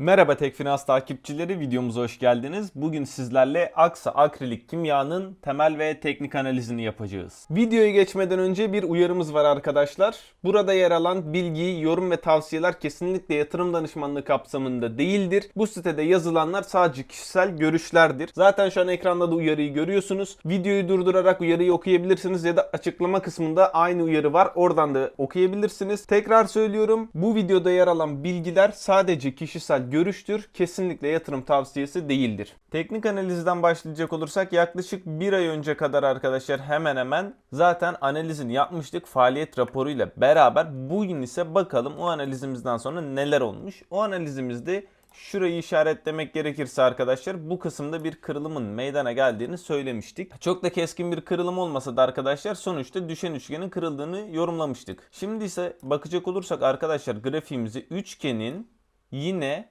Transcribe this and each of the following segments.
Merhaba Tekfinans takipçileri videomuza hoş geldiniz. Bugün sizlerle Aksa Akrilik Kimya'nın temel ve teknik analizini yapacağız. Videoya geçmeden önce bir uyarımız var arkadaşlar. Burada yer alan bilgi, yorum ve tavsiyeler kesinlikle yatırım danışmanlığı kapsamında değildir. Bu sitede yazılanlar sadece kişisel görüşlerdir. Zaten şu an ekranda da uyarıyı görüyorsunuz. Videoyu durdurarak uyarıyı okuyabilirsiniz ya da açıklama kısmında aynı uyarı var. Oradan da okuyabilirsiniz. Tekrar söylüyorum. Bu videoda yer alan bilgiler sadece kişisel görüştür. Kesinlikle yatırım tavsiyesi değildir. Teknik analizden başlayacak olursak yaklaşık bir ay önce kadar arkadaşlar hemen hemen zaten analizini yapmıştık faaliyet raporuyla beraber. Bugün ise bakalım o analizimizden sonra neler olmuş. O analizimizde Şurayı işaretlemek gerekirse arkadaşlar bu kısımda bir kırılımın meydana geldiğini söylemiştik. Çok da keskin bir kırılım olmasa da arkadaşlar sonuçta düşen üçgenin kırıldığını yorumlamıştık. Şimdi ise bakacak olursak arkadaşlar grafiğimizi üçgenin yine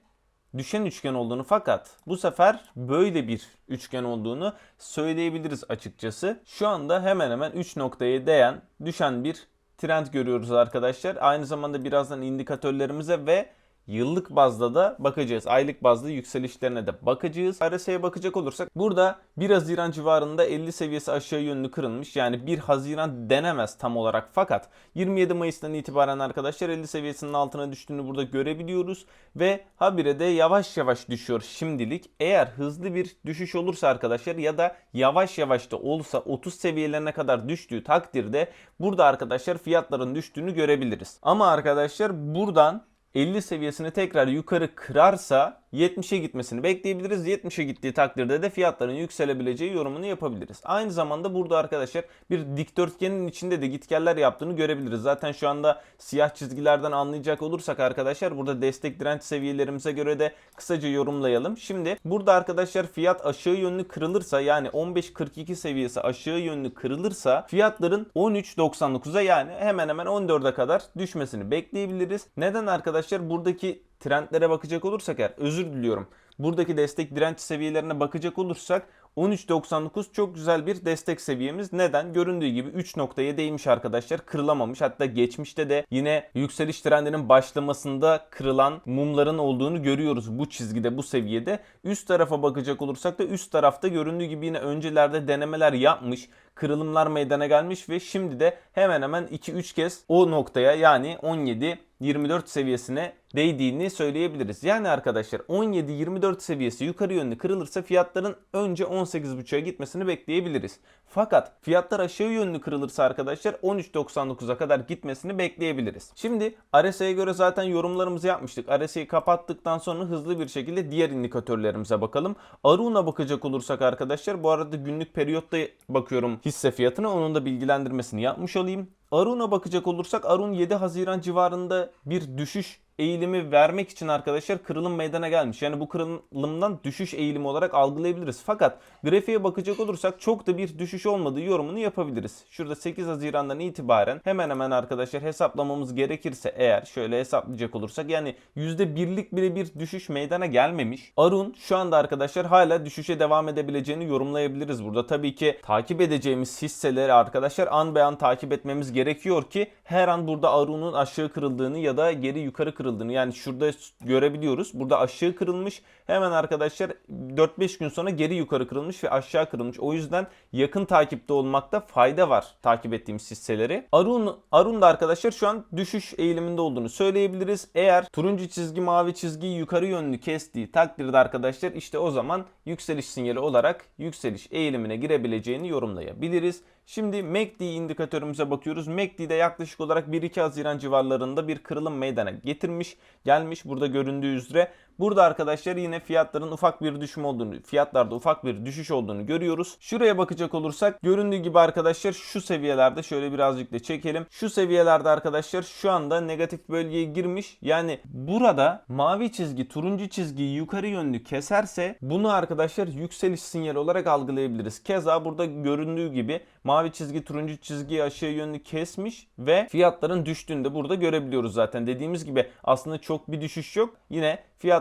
düşen üçgen olduğunu fakat bu sefer böyle bir üçgen olduğunu söyleyebiliriz açıkçası. Şu anda hemen hemen 3 noktaya değen düşen bir trend görüyoruz arkadaşlar. Aynı zamanda birazdan indikatörlerimize ve Yıllık bazda da bakacağız. Aylık bazda yükselişlerine de bakacağız. RSI'ye bakacak olursak burada 1 Haziran civarında 50 seviyesi aşağı yönlü kırılmış. Yani 1 Haziran denemez tam olarak fakat 27 Mayıs'tan itibaren arkadaşlar 50 seviyesinin altına düştüğünü burada görebiliyoruz. Ve habire de yavaş yavaş düşüyor şimdilik. Eğer hızlı bir düşüş olursa arkadaşlar ya da yavaş yavaş da olursa 30 seviyelerine kadar düştüğü takdirde burada arkadaşlar fiyatların düştüğünü görebiliriz. Ama arkadaşlar buradan 50 seviyesini tekrar yukarı kırarsa 70'e gitmesini bekleyebiliriz. 70'e gittiği takdirde de fiyatların yükselebileceği yorumunu yapabiliriz. Aynı zamanda burada arkadaşlar bir dikdörtgenin içinde de gitgeller yaptığını görebiliriz. Zaten şu anda siyah çizgilerden anlayacak olursak arkadaşlar burada destek direnç seviyelerimize göre de kısaca yorumlayalım. Şimdi burada arkadaşlar fiyat aşağı yönlü kırılırsa yani 15.42 seviyesi aşağı yönlü kırılırsa fiyatların 13.99'a yani hemen hemen 14'e kadar düşmesini bekleyebiliriz. Neden arkadaşlar buradaki trendlere bakacak olursak eğer özür diliyorum. Buradaki destek direnç seviyelerine bakacak olursak 13.99 çok güzel bir destek seviyemiz. Neden? Göründüğü gibi 3 noktaya değmiş arkadaşlar. Kırılamamış. Hatta geçmişte de yine yükseliş trendinin başlamasında kırılan mumların olduğunu görüyoruz bu çizgide, bu seviyede. Üst tarafa bakacak olursak da üst tarafta göründüğü gibi yine öncelerde denemeler yapmış. Kırılımlar meydana gelmiş ve şimdi de hemen hemen 2-3 kez o noktaya yani 17 24 seviyesine değdiğini söyleyebiliriz. Yani arkadaşlar 17-24 seviyesi yukarı yönlü kırılırsa fiyatların önce 18.5'a gitmesini bekleyebiliriz. Fakat fiyatlar aşağı yönlü kırılırsa arkadaşlar 13.99'a kadar gitmesini bekleyebiliriz. Şimdi RSI'ye göre zaten yorumlarımızı yapmıştık. RSI'yi kapattıktan sonra hızlı bir şekilde diğer indikatörlerimize bakalım. Arun'a bakacak olursak arkadaşlar bu arada günlük periyotta bakıyorum hisse fiyatına onun da bilgilendirmesini yapmış olayım. Arun'a bakacak olursak Arun 7 Haziran civarında bir düşüş eğilimi vermek için arkadaşlar kırılım meydana gelmiş. Yani bu kırılımdan düşüş eğilimi olarak algılayabiliriz. Fakat grafiğe bakacak olursak çok da bir düşüş olmadığı yorumunu yapabiliriz. Şurada 8 Haziran'dan itibaren hemen hemen arkadaşlar hesaplamamız gerekirse eğer şöyle hesaplayacak olursak yani %1'lik bile bir düşüş meydana gelmemiş. Arun şu anda arkadaşlar hala düşüşe devam edebileceğini yorumlayabiliriz burada. Tabii ki takip edeceğimiz hisseleri arkadaşlar an be an takip etmemiz gerekiyor ki her an burada Arun'un aşağı kırıldığını ya da geri yukarı kırıldığını yani şurada görebiliyoruz. Burada aşağı kırılmış. Hemen arkadaşlar 4-5 gün sonra geri yukarı kırılmış ve aşağı kırılmış. O yüzden yakın takipte olmakta fayda var takip ettiğimiz hisseleri. Arun Arun da arkadaşlar şu an düşüş eğiliminde olduğunu söyleyebiliriz. Eğer turuncu çizgi mavi çizgiyi yukarı yönlü kestiği takdirde arkadaşlar işte o zaman yükseliş sinyali olarak yükseliş eğilimine girebileceğini yorumlayabiliriz. Şimdi MACD indikatörümüze bakıyoruz. MACD'de yaklaşık olarak 1-2 Haziran civarlarında bir kırılım meydana getirmiş. Gelmiş burada göründüğü üzere. Burada arkadaşlar yine fiyatların ufak bir düşüm olduğunu, fiyatlarda ufak bir düşüş olduğunu görüyoruz. Şuraya bakacak olursak göründüğü gibi arkadaşlar şu seviyelerde şöyle birazcık da çekelim. Şu seviyelerde arkadaşlar şu anda negatif bölgeye girmiş. Yani burada mavi çizgi turuncu çizgiyi yukarı yönlü keserse bunu arkadaşlar yükseliş sinyali olarak algılayabiliriz. Keza burada göründüğü gibi mavi çizgi turuncu çizgiyi aşağı yönlü kesmiş ve fiyatların düştüğünü de burada görebiliyoruz zaten. Dediğimiz gibi aslında çok bir düşüş yok. Yine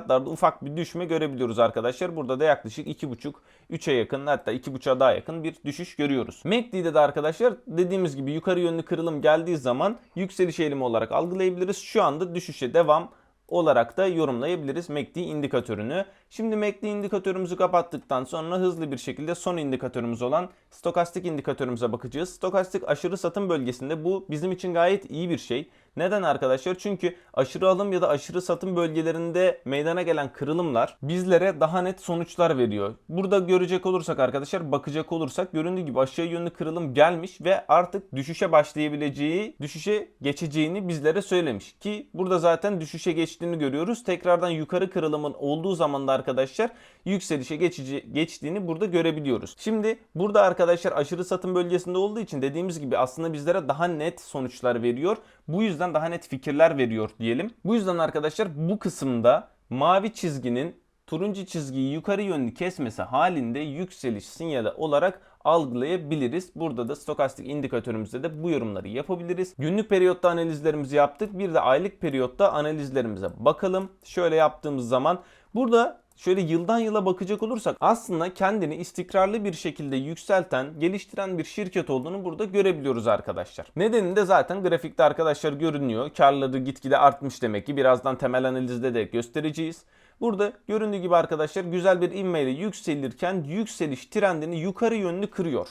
fiyatlarda ufak bir düşme görebiliyoruz arkadaşlar. Burada da yaklaşık 2,5-3'e yakın hatta 2,5'a daha yakın bir düşüş görüyoruz. MACD'de de arkadaşlar dediğimiz gibi yukarı yönlü kırılım geldiği zaman yükseliş eğilimi olarak algılayabiliriz. Şu anda düşüşe devam olarak da yorumlayabiliriz MACD indikatörünü. Şimdi MACD indikatörümüzü kapattıktan sonra hızlı bir şekilde son indikatörümüz olan stokastik indikatörümüze bakacağız. Stokastik aşırı satım bölgesinde bu bizim için gayet iyi bir şey. Neden arkadaşlar? Çünkü aşırı alım ya da aşırı satım bölgelerinde meydana gelen kırılımlar bizlere daha net sonuçlar veriyor. Burada görecek olursak arkadaşlar bakacak olursak göründüğü gibi aşağı yönlü kırılım gelmiş ve artık düşüşe başlayabileceği, düşüşe geçeceğini bizlere söylemiş. Ki burada zaten düşüşe geçtiğini görüyoruz. Tekrardan yukarı kırılımın olduğu zaman da arkadaşlar yükselişe geçici, geçtiğini burada görebiliyoruz. Şimdi burada arkadaşlar aşırı satım bölgesinde olduğu için dediğimiz gibi aslında bizlere daha net sonuçlar veriyor. Bu yüzden daha net fikirler veriyor diyelim. Bu yüzden arkadaşlar bu kısımda mavi çizginin turuncu çizgiyi yukarı yönlü kesmesi halinde yükseliş sinyali olarak algılayabiliriz. Burada da stokastik indikatörümüzde de bu yorumları yapabiliriz. Günlük periyotta analizlerimizi yaptık. Bir de aylık periyotta analizlerimize bakalım. Şöyle yaptığımız zaman burada şöyle yıldan yıla bakacak olursak aslında kendini istikrarlı bir şekilde yükselten, geliştiren bir şirket olduğunu burada görebiliyoruz arkadaşlar. Nedeni de zaten grafikte arkadaşlar görünüyor. Karları gitgide artmış demek ki. Birazdan temel analizde de göstereceğiz. Burada göründüğü gibi arkadaşlar güzel bir ivmeyle yükselirken yükseliş trendini yukarı yönlü kırıyor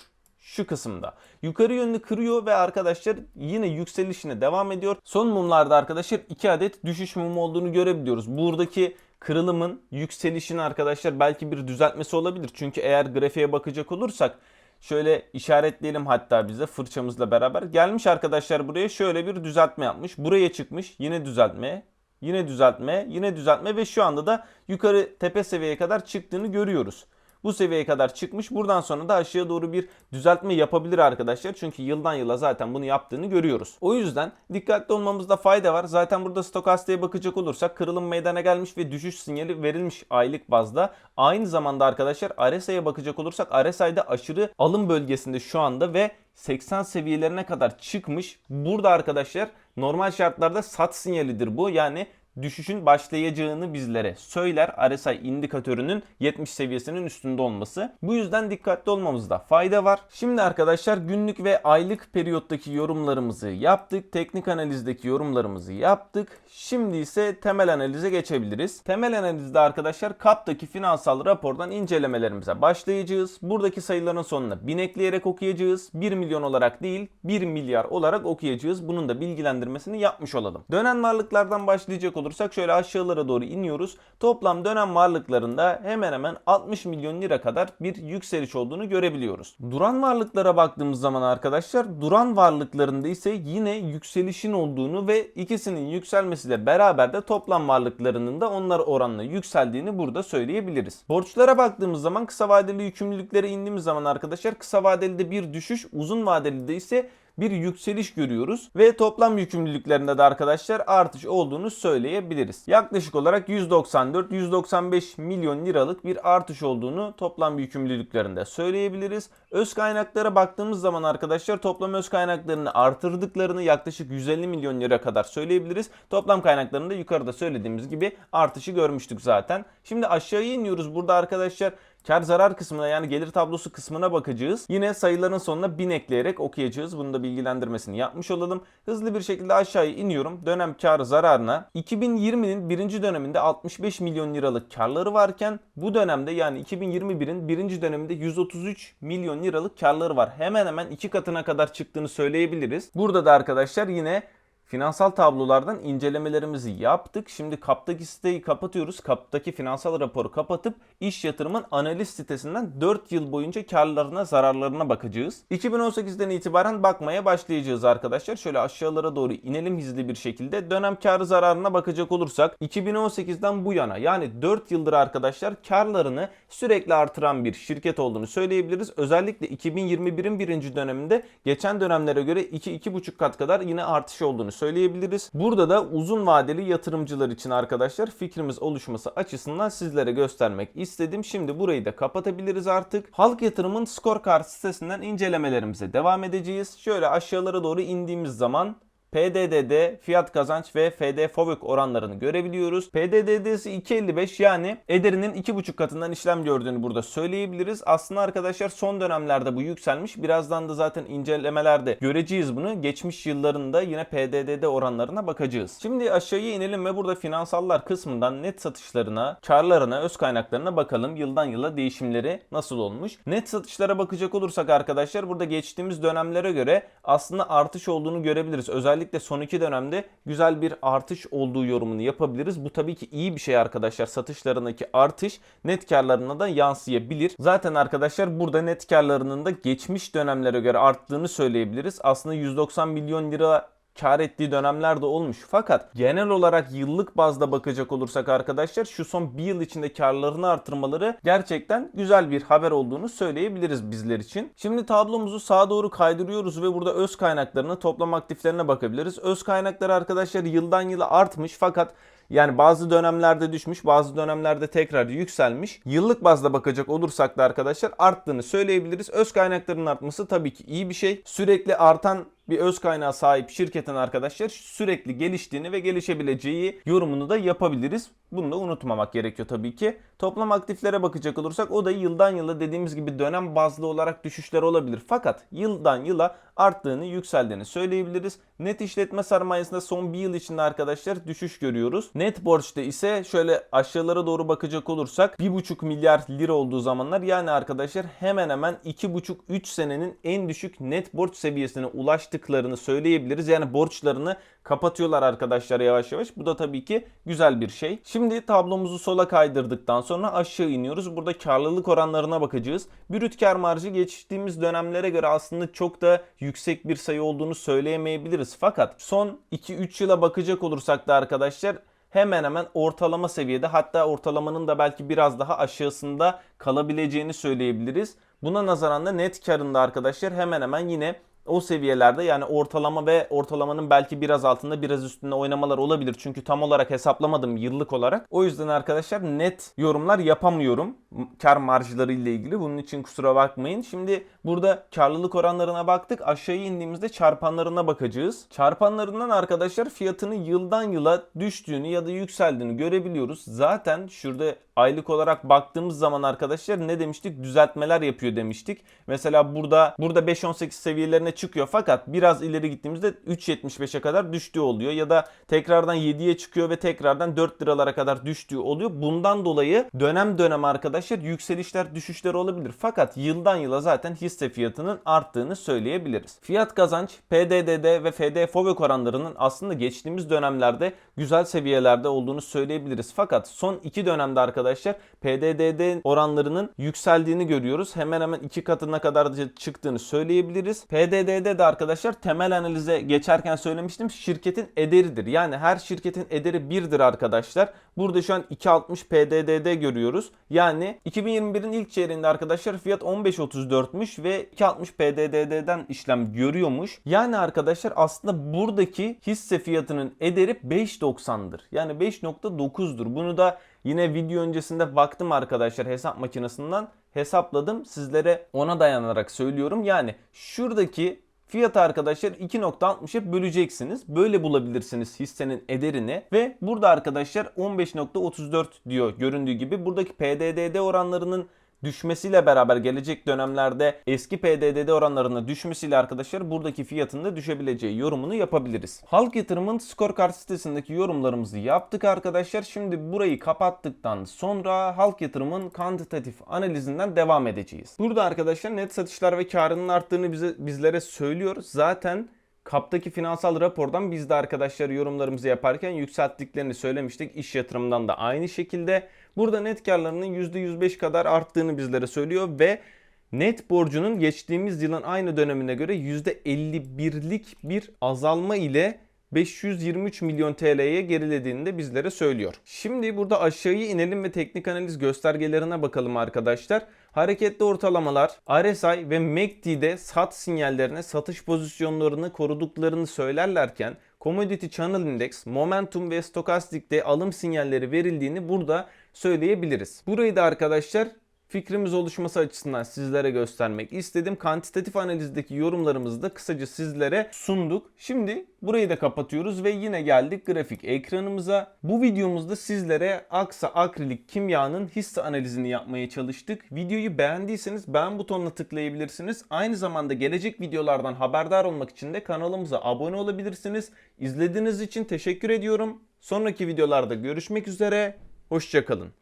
şu kısımda. Yukarı yönlü kırıyor ve arkadaşlar yine yükselişine devam ediyor. Son mumlarda arkadaşlar 2 adet düşüş mumu olduğunu görebiliyoruz. Buradaki kırılımın yükselişini arkadaşlar belki bir düzeltmesi olabilir. Çünkü eğer grafiğe bakacak olursak Şöyle işaretleyelim hatta bize fırçamızla beraber. Gelmiş arkadaşlar buraya şöyle bir düzeltme yapmış. Buraya çıkmış yine düzeltme. Yine düzeltme, yine düzeltme ve şu anda da yukarı tepe seviyeye kadar çıktığını görüyoruz. Bu seviyeye kadar çıkmış. Buradan sonra da aşağıya doğru bir düzeltme yapabilir arkadaşlar. Çünkü yıldan yıla zaten bunu yaptığını görüyoruz. O yüzden dikkatli olmamızda fayda var. Zaten burada stokastiğe bakacak olursak kırılım meydana gelmiş ve düşüş sinyali verilmiş aylık bazda. Aynı zamanda arkadaşlar RSI'ye bakacak olursak RSI'de aşırı alım bölgesinde şu anda ve 80 seviyelerine kadar çıkmış. Burada arkadaşlar normal şartlarda sat sinyalidir bu. Yani düşüşün başlayacağını bizlere söyler. RSI indikatörünün 70 seviyesinin üstünde olması. Bu yüzden dikkatli olmamızda fayda var. Şimdi arkadaşlar günlük ve aylık periyottaki yorumlarımızı yaptık. Teknik analizdeki yorumlarımızı yaptık. Şimdi ise temel analize geçebiliriz. Temel analizde arkadaşlar KAP'taki finansal rapordan incelemelerimize başlayacağız. Buradaki sayıların sonuna 1000 ekleyerek okuyacağız. 1 milyon olarak değil 1 milyar olarak okuyacağız. Bunun da bilgilendirmesini yapmış olalım. Dönen varlıklardan başlayacak olursak şöyle aşağılara doğru iniyoruz. Toplam dönem varlıklarında hemen hemen 60 milyon lira kadar bir yükseliş olduğunu görebiliyoruz. Duran varlıklara baktığımız zaman arkadaşlar duran varlıklarında ise yine yükselişin olduğunu ve ikisinin yükselmesiyle beraber de toplam varlıklarının da onlar oranla yükseldiğini burada söyleyebiliriz. Borçlara baktığımız zaman kısa vadeli yükümlülüklere indiğimiz zaman arkadaşlar kısa vadeli bir düşüş, uzun vadeli de ise bir yükseliş görüyoruz ve toplam yükümlülüklerinde de arkadaşlar artış olduğunu söyleyebiliriz. Yaklaşık olarak 194-195 milyon liralık bir artış olduğunu toplam yükümlülüklerinde söyleyebiliriz. Öz kaynaklara baktığımız zaman arkadaşlar toplam öz kaynaklarını artırdıklarını yaklaşık 150 milyon lira kadar söyleyebiliriz. Toplam kaynaklarında yukarıda söylediğimiz gibi artışı görmüştük zaten. Şimdi aşağıya iniyoruz. Burada arkadaşlar Kar zarar kısmına yani gelir tablosu kısmına bakacağız. Yine sayıların sonuna 1000 ekleyerek okuyacağız. Bunu da bilgilendirmesini yapmış olalım. Hızlı bir şekilde aşağıya iniyorum. Dönem kar zararına. 2020'nin birinci döneminde 65 milyon liralık karları varken bu dönemde yani 2021'in birinci döneminde 133 milyon liralık karları var. Hemen hemen iki katına kadar çıktığını söyleyebiliriz. Burada da arkadaşlar yine Finansal tablolardan incelemelerimizi yaptık. Şimdi kaptaki siteyi kapatıyoruz. Kaptaki finansal raporu kapatıp iş yatırımın analiz sitesinden 4 yıl boyunca karlarına zararlarına bakacağız. 2018'den itibaren bakmaya başlayacağız arkadaşlar. Şöyle aşağılara doğru inelim hızlı bir şekilde. Dönem karı zararına bakacak olursak 2018'den bu yana yani 4 yıldır arkadaşlar karlarını sürekli artıran bir şirket olduğunu söyleyebiliriz. Özellikle 2021'in birinci döneminde geçen dönemlere göre 2-2,5 kat kadar yine artış olduğunu söyleyebiliriz. Burada da uzun vadeli yatırımcılar için arkadaşlar fikrimiz oluşması açısından sizlere göstermek istedim. Şimdi burayı da kapatabiliriz artık. Halk Yatırım'ın Scorecard sitesinden incelemelerimize devam edeceğiz. Şöyle aşağılara doğru indiğimiz zaman PDD'de fiyat kazanç ve FD FOVÖK oranlarını görebiliyoruz. PDD'si 2.55 yani Eder'inin 2.5 katından işlem gördüğünü burada söyleyebiliriz. Aslında arkadaşlar son dönemlerde bu yükselmiş. Birazdan da zaten incelemelerde göreceğiz bunu. Geçmiş yıllarında yine PDD'de oranlarına bakacağız. Şimdi aşağıya inelim ve burada finansallar kısmından net satışlarına, karlarına, öz kaynaklarına bakalım. Yıldan yıla değişimleri nasıl olmuş? Net satışlara bakacak olursak arkadaşlar burada geçtiğimiz dönemlere göre aslında artış olduğunu görebiliriz. Özellikle son iki dönemde güzel bir artış olduğu yorumunu yapabiliriz. Bu tabii ki iyi bir şey arkadaşlar. Satışlarındaki artış net karlarına da yansıyabilir. Zaten arkadaşlar burada net karlarının da geçmiş dönemlere göre arttığını söyleyebiliriz. Aslında 190 milyon lira kar ettiği dönemler de olmuş. Fakat genel olarak yıllık bazda bakacak olursak arkadaşlar şu son bir yıl içinde karlarını artırmaları gerçekten güzel bir haber olduğunu söyleyebiliriz bizler için. Şimdi tablomuzu sağa doğru kaydırıyoruz ve burada öz kaynaklarını toplam aktiflerine bakabiliriz. Öz kaynakları arkadaşlar yıldan yıla artmış fakat yani bazı dönemlerde düşmüş, bazı dönemlerde tekrar yükselmiş. Yıllık bazda bakacak olursak da arkadaşlar arttığını söyleyebiliriz. Öz kaynakların artması tabii ki iyi bir şey. Sürekli artan bir öz kaynağı sahip şirketin arkadaşlar sürekli geliştiğini ve gelişebileceği yorumunu da yapabiliriz. Bunu da unutmamak gerekiyor tabii ki. Toplam aktiflere bakacak olursak o da yıldan yıla dediğimiz gibi dönem bazlı olarak düşüşler olabilir. Fakat yıldan yıla arttığını, yükseldiğini söyleyebiliriz. Net işletme sermayesinde son bir yıl içinde arkadaşlar düşüş görüyoruz. Net borçta ise şöyle aşağılara doğru bakacak olursak 1,5 milyar lira olduğu zamanlar yani arkadaşlar hemen hemen 2,5-3 senenin en düşük net borç seviyesine ulaştıklarını söyleyebiliriz. Yani borçlarını kapatıyorlar arkadaşlar yavaş yavaş. Bu da tabii ki güzel bir şey. Şimdi tablomuzu sola kaydırdıktan sonra aşağı iniyoruz. Burada karlılık oranlarına bakacağız. Brüt kar marjı geçtiğimiz dönemlere göre aslında çok da yüksek bir sayı olduğunu söyleyemeyebiliriz. Fakat son 2-3 yıla bakacak olursak da arkadaşlar hemen hemen ortalama seviyede hatta ortalamanın da belki biraz daha aşağısında kalabileceğini söyleyebiliriz. Buna nazaran da net karında arkadaşlar hemen hemen yine o seviyelerde yani ortalama ve ortalamanın belki biraz altında biraz üstünde oynamalar olabilir. Çünkü tam olarak hesaplamadım yıllık olarak. O yüzden arkadaşlar net yorumlar yapamıyorum kar marjları ile ilgili. Bunun için kusura bakmayın. Şimdi burada karlılık oranlarına baktık. Aşağıya indiğimizde çarpanlarına bakacağız. Çarpanlarından arkadaşlar fiyatını yıldan yıla düştüğünü ya da yükseldiğini görebiliyoruz. Zaten şurada aylık olarak baktığımız zaman arkadaşlar ne demiştik? Düzeltmeler yapıyor demiştik. Mesela burada burada 5.18 seviyelerine çıkıyor fakat biraz ileri gittiğimizde 3.75'e kadar düştüğü oluyor ya da tekrardan 7'ye çıkıyor ve tekrardan 4 liralara kadar düştüğü oluyor. Bundan dolayı dönem dönem arkadaşlar yükselişler düşüşler olabilir. Fakat yıldan yıla zaten hisse fiyatının arttığını söyleyebiliriz. Fiyat kazanç PDD'de ve FD FOVÖK oranlarının aslında geçtiğimiz dönemlerde güzel seviyelerde olduğunu söyleyebiliriz. Fakat son iki dönemde arkadaşlar PDD'de oranlarının yükseldiğini görüyoruz. Hemen hemen iki katına kadar çıktığını söyleyebiliriz. PDD'de de arkadaşlar temel analize geçerken söylemiştim şirketin ederidir. Yani her şirketin ederi birdir arkadaşlar. Burada şu an 2.60 PDD'de görüyoruz. Yani 2021'in ilk çeyreğinde arkadaşlar fiyat 15.34'müş ve 2.60 PDD'den işlem görüyormuş. Yani arkadaşlar aslında buradaki hisse fiyatının ederi 5.90'dır. Yani 5.9'dur. Bunu da Yine video öncesinde baktım arkadaşlar hesap makinesinden hesapladım. Sizlere ona dayanarak söylüyorum. Yani şuradaki Fiyat arkadaşlar 2.60'a böleceksiniz. Böyle bulabilirsiniz hissenin ederini. Ve burada arkadaşlar 15.34 diyor göründüğü gibi. Buradaki PDDD oranlarının düşmesiyle beraber gelecek dönemlerde eski PDD'de oranlarına düşmesiyle arkadaşlar buradaki fiyatın da düşebileceği yorumunu yapabiliriz. Halk Yatırım'ın Scorecard sitesindeki yorumlarımızı yaptık arkadaşlar. Şimdi burayı kapattıktan sonra Halk Yatırım'ın kantitatif analizinden devam edeceğiz. Burada arkadaşlar net satışlar ve karının arttığını bize bizlere söylüyor. Zaten Kaptaki finansal rapordan biz de arkadaşlar yorumlarımızı yaparken yükselttiklerini söylemiştik. İş yatırımından da aynı şekilde. Burada net karlarının %105 kadar arttığını bizlere söylüyor ve net borcunun geçtiğimiz yılın aynı dönemine göre %51'lik bir azalma ile 523 milyon TL'ye gerilediğini de bizlere söylüyor. Şimdi burada aşağıya inelim ve teknik analiz göstergelerine bakalım arkadaşlar. Hareketli ortalamalar RSI ve MACD'de sat sinyallerine satış pozisyonlarını koruduklarını söylerlerken Commodity Channel Index, Momentum ve Stokastik'te alım sinyalleri verildiğini burada söyleyebiliriz. Burayı da arkadaşlar fikrimiz oluşması açısından sizlere göstermek istedim. Kantitatif analizdeki yorumlarımızı da kısaca sizlere sunduk. Şimdi burayı da kapatıyoruz ve yine geldik grafik ekranımıza. Bu videomuzda sizlere Aksa akrilik kimyanın hisse analizini yapmaya çalıştık. Videoyu beğendiyseniz beğen butonuna tıklayabilirsiniz. Aynı zamanda gelecek videolardan haberdar olmak için de kanalımıza abone olabilirsiniz. İzlediğiniz için teşekkür ediyorum. Sonraki videolarda görüşmek üzere. Hoşçakalın.